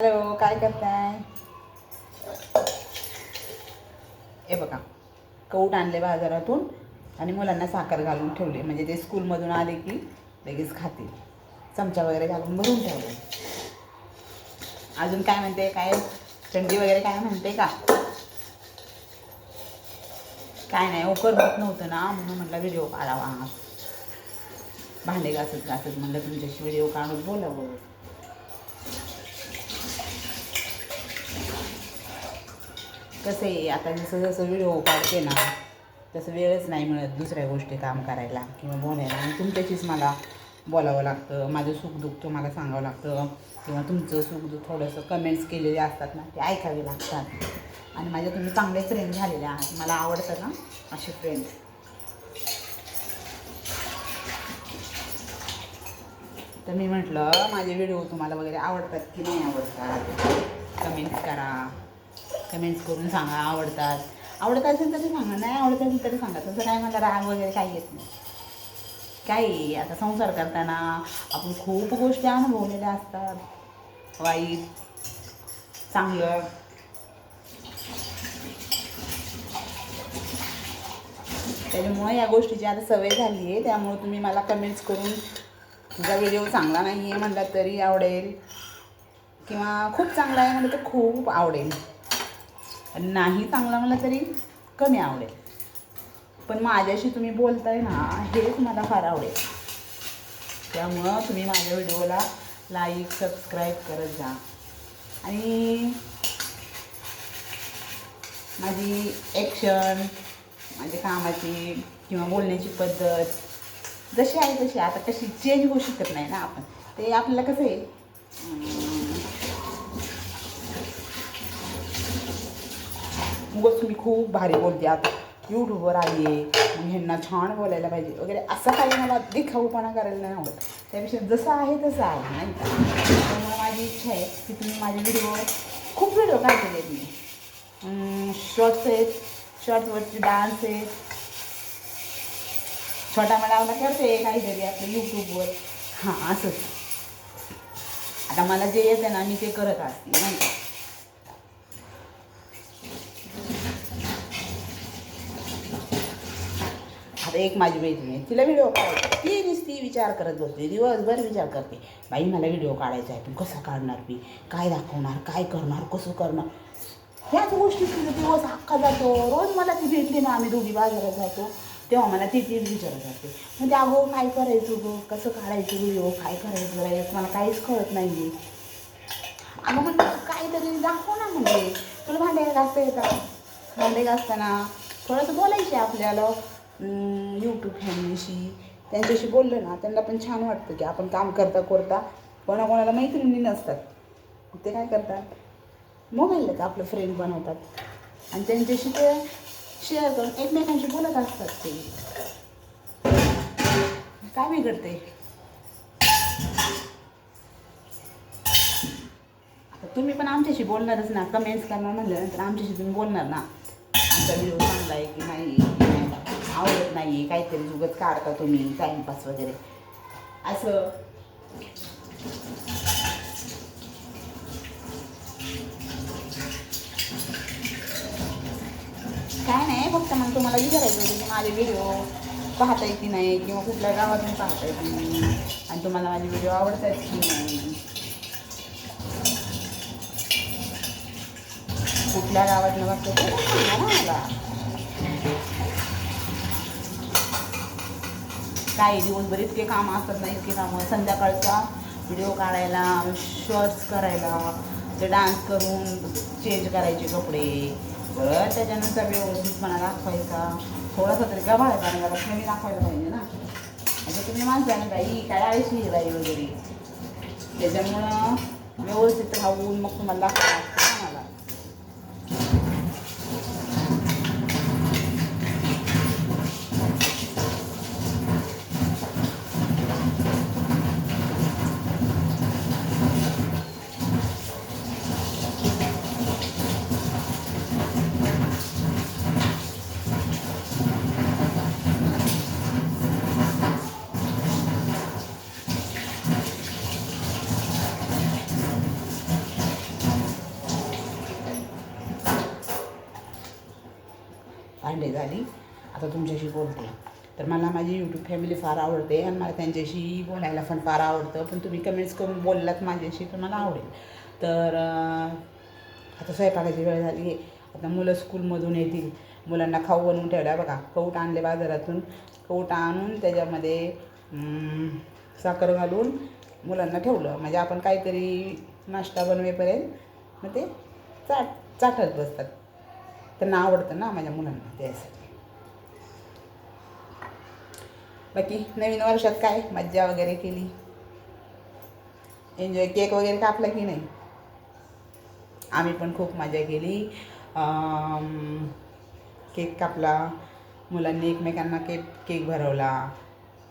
Hello काय करताय? हे बघा कौट आणले बाजारातून आणि मुलांना साखर घालून ठेवले. म्हणजे ते स्कूलमधून आले की लगेच खातील. चमचा वगैरे घालून भरून ठेवले. अजून काय म्हणते? काय? थंडी वगैरे काय म्हणते का? काय नाही उकर होत नव्हतं ना म्हणून म्हटलं व्हिडिओ काढावा. भांडे घासत घासत म्हणलं तुमच्याशी व्हिडिओ काढून बोलावं. कसं आहे आता जसं जसं व्हिडिओ काढते ना तसं वेळच नाही मिळत दुसऱ्या गोष्टी काम करायला किंवा बोलायला. आणि तुमच्याशीच मला बोलावं लागतं. माझं सुखदुःख तुम्हाला सांगावं लागतं. किंवा तुमचं सुखदुःख थोडंसं कमेंट्स केलेले असतात ना ते ऐकावे लागतात. आणि माझ्या तुम्ही चांगले फ्रेंड झालेले आहात. मला आवडतं ना असे फ्रेंड्स तर मी म्हटलं माझे व्हिडिओ तुम्हाला वगैरे आवडतात की नाही आवडतात? कमेंट्स करा. कमेंट्स करून सांगा आवडतात. आवडत असेल तरी सांगा नाही आवडत असेल तरी सांगा. तसं काय मला राग वगैरे काही येत नाही. काय आता संसार करताना आपण खूप गोष्टी अनुभवलेल्या असतात. वाईट चांगलं. त्याच्यामुळे या गोष्टीची आता सवय झाली आहे. त्यामुळे तुम्ही मला कमेंट्स करून तुझा व्हिडिओ चांगला नाही आहे म्हटलं तरी आवडेल. किंवा खूप चांगला आहे म्हटलं तर खूप आवडेल. आणि नाही चांगला मला तरी कमी आवडेल. पण माझ्याशी तुम्ही बोलताय ना हेच मला फार आवडेल. त्यामुळं तुम्ही माझ्या व्हिडिओला लाईक सबस्क्राईब करत जा. आणि माझी ॲक्शन माझ्या कामाची किंवा बोलण्याची पद्धत जशी आहे तशी. आता कशी चेंज होऊ शकत नाही ना आपण. ते आपल्याला कसं आहे अं, मी खूप भारी बोलते आता यूट्यूबवर आली आहे मग ह्यांना छान बोलायला पाहिजे वगैरे असं काही मला दिखाऊपणा करायला नाही आवडत. त्यापेक्षा जसं आहे तसं आहे नाही का? त्यामुळे माझी इच्छा आहे की तुम्ही माझे व्हिडिओ खूप व्हिडिओ काढलेले आहेत मी. शॉर्ट्स आहेत शॉर्ट्सवरचे डान्स आहेत. छोटा मलावला करते काहीतरी आपलं यूट्यूबवर हां असंच आता मला जे येतं ना मी ते करत असते नाही का? आता एक माझी मैत्रीण आहे तिला व्हिडिओ काढायचा. ती नुसती विचार करत बसते दिवसभर विचार करते. बाई मला व्हिडिओ काढायचा आहे पण कसा काढणार मी काय दाखवणार काय करणार कसं करणार? ह्याच गोष्टी तिचा दिवस हक्का जातो. रोज मला ती भेटली ना आम्ही दोघी बाजारात जातो. तेव्हा मला ती तीच विचारत असते. म्हणजे अगो काय करायचं गो? कसं काढायचं व्हिडिओ काय करायचं करायचं मला काहीच कळत नाही अगं म्हणजे काहीतरी दाखव ना म्हणजे. तुला भांडे घासता येतात. भांडे घासताना थोडंसं बोलायचे आपल्याला. यूट्यूब फॅमिलीशी. त्यांच्याशी बोललं ना त्यांना पण छान वाटतं की आपण काम करता करता कोणाकोणाला मैत्रिणी नसतात. ते काय करतात? मोबाईलला का आपलं फ्रेंड बनवतात? आणि त्यांच्याशी ते शेअर करून एकमेकांशी बोलत असतात ते. काय बिघडते आता तुम्ही पण आमच्याशी बोलणारच ना. कमेंट्स करणार म्हणल्यानंतर आमच्याशी तुम्ही बोलणार ना. आमचा व्हिडिओ चांगला आहे की नाही? आवडत नाही आहे काहीतरी उगत काढता तुम्ही टाईमपास वगैरे. असं. काय नाही फक्त मग तुम्हाला विचारायचं होतं की माझे व्हिडिओ पाहता येत की नाही किंवा कुठल्या गावातून पाहता येत नाही. आणि तुम्हाला माझे व्हिडिओ आवडतात की नाही. कुठल्या गावातनं बघतो ते? मला काही दिवसभर इतके कामं असतात ना इतके कामं. संध्याकाळचा व्हिडिओ काढायला शॉर्ट्स करायला ते डान्स करून चेंज करायचे कपडे. परत त्याच्यानंतर व्यवस्थितपणा दाखवायचा. थोडासा तरी गव्हाळ्यापणा जरा कमी दाखवायला पाहिजे ना. म्हणजे तुम्ही माणसाने बाई काय आळशी आहे बाई वगैरे. त्याच्यामुळं व्यवस्थित राहून मग तुम्हाला दाखवायला लागतं मला. भांडे झाली. आता तुमच्याशी बोलते. तर मला माझी यूट्यूब फॅमिली फार आवडते आणि मला त्यांच्याशी बोलायला पण फार आवडतं. पण तुम्ही कमेंट्स करून बोललात माझ्याशी तर मला आवडेल. तर आता स्वयंपाकाची वेळ झाली आहे. आता मुलं स्कूलमधून येतील. मुलांना खाऊ बनवून ठेवला बघा. कौट आणले बाजारातून. कौट आणून त्याच्यामध्ये साखर घालून मुलांना ठेवलं. म्हणजे आपण काहीतरी नाश्ता बनवेपर्यंत मग ते चाट चाटत बसतात. त्यांना आवडतं ना माझ्या मुलांना त्यासाठी. बाकी नवीन वर्षात काय? मज्जा वगैरे केली? एन्जॉय केक वगैरे कापला की नाही? आम्ही पण खूप मजा केली. केक कापला. मुलांनी एकमेकांना केक केक भरवला.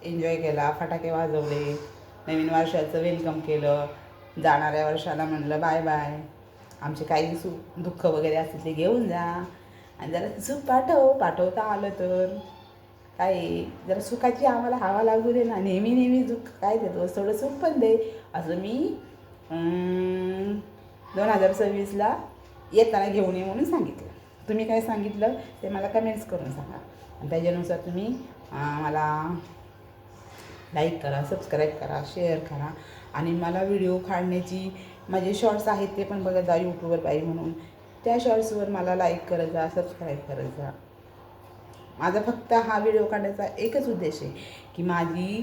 एन्जॉय केला. फटाके वाजवले. नवीन वर्षाचं वेलकम केलं. जाणाऱ्या वर्षाला म्हणलं बाय बाय आमचे काही सु दुःख वगैरे असतील ते घेऊन जा. आणि जरा सुख पाठव पाठवता आलं तर. काय जरा सुखाची आम्हाला हवा लागू दे ना. नेहमी नेहमी दुःख काय देतो थोडं सुख पण दे. असं मी दोन हजार सव्वीसला येताना घेऊन ये म्हणून सांगितलं. तुम्ही काय सांगितलं ते मला कमेंट्स करून सांगा. आणि त्याच्यानुसार तुम्ही मला लाईक करा सबस्क्राईब करा शेअर करा. आणि मला व्हिडिओ काढण्याची माझे शॉर्ट्स आहेत ते पण बघत जा यूट्यूबवर पाहिजे म्हणून. त्या शॉर्ट्सवर मला लाईक करत जा सबस्क्राईब करत जा. माझा फक्त हा व्हिडिओ काढण्याचा एकच उद्देश आहे की माझी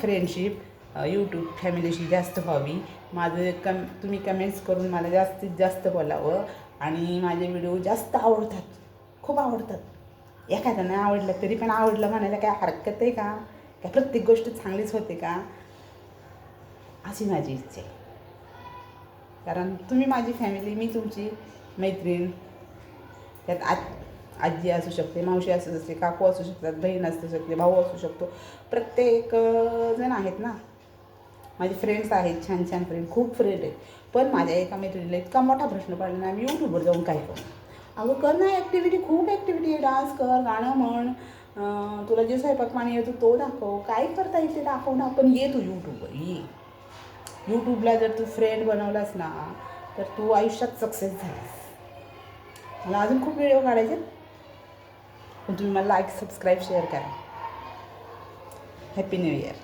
फ्रेंडशिप यूट्यूब फॅमिलीशी जास्त व्हावी. माझं कम तुम्ही कमेंट्स करून मला जास्तीत जास्त बोलावं आणि माझे व्हिडिओ जास्त आवडतात. खूप आवडतात. एखाद्यानं आवडलं तरी पण आवडलं म्हणायला काय हरकत आहे का? काय प्रत्येक गोष्ट चांगलीच होते का? अशी माझी इच्छा आहे. कारण तुम्ही माझी फॅमिली मी तुमची मैत्रीण त्यात आज आजी असू शकते मावशी असू शकते काकू असू शकतात बहीण असू शकते भाऊ असू शकतो. प्रत्येक जण आहेत ना. माझे फ्रेंड्स आहेत छान छान फ्रेंड खूप फ्रेंड आहेत. पण माझ्या एका मैत्रिणीला इतका मोठा प्रश्न पडला ना मी यूट्यूबवर जाऊन काय करू? अगं कर ना ॲक्टिव्हिटी खूप ॲक्टिव्हिटी आहे. डान्स कर गाणं म्हण. तुला जे स्वयंपाक पाणी येतो तो दाखव. काय करता येते दाखव ना. पण ये तू यूट्यूबवर ये. यूट्यूबला जर तू फ्रेंड बनवलास ना तर तू आयुष्यात सक्सेस झालीस. मला अजून खूप व्हिडिओ काढायचे पण तुम्ही मला लाईक सबस्क्राईब शेअर करा. Happy new year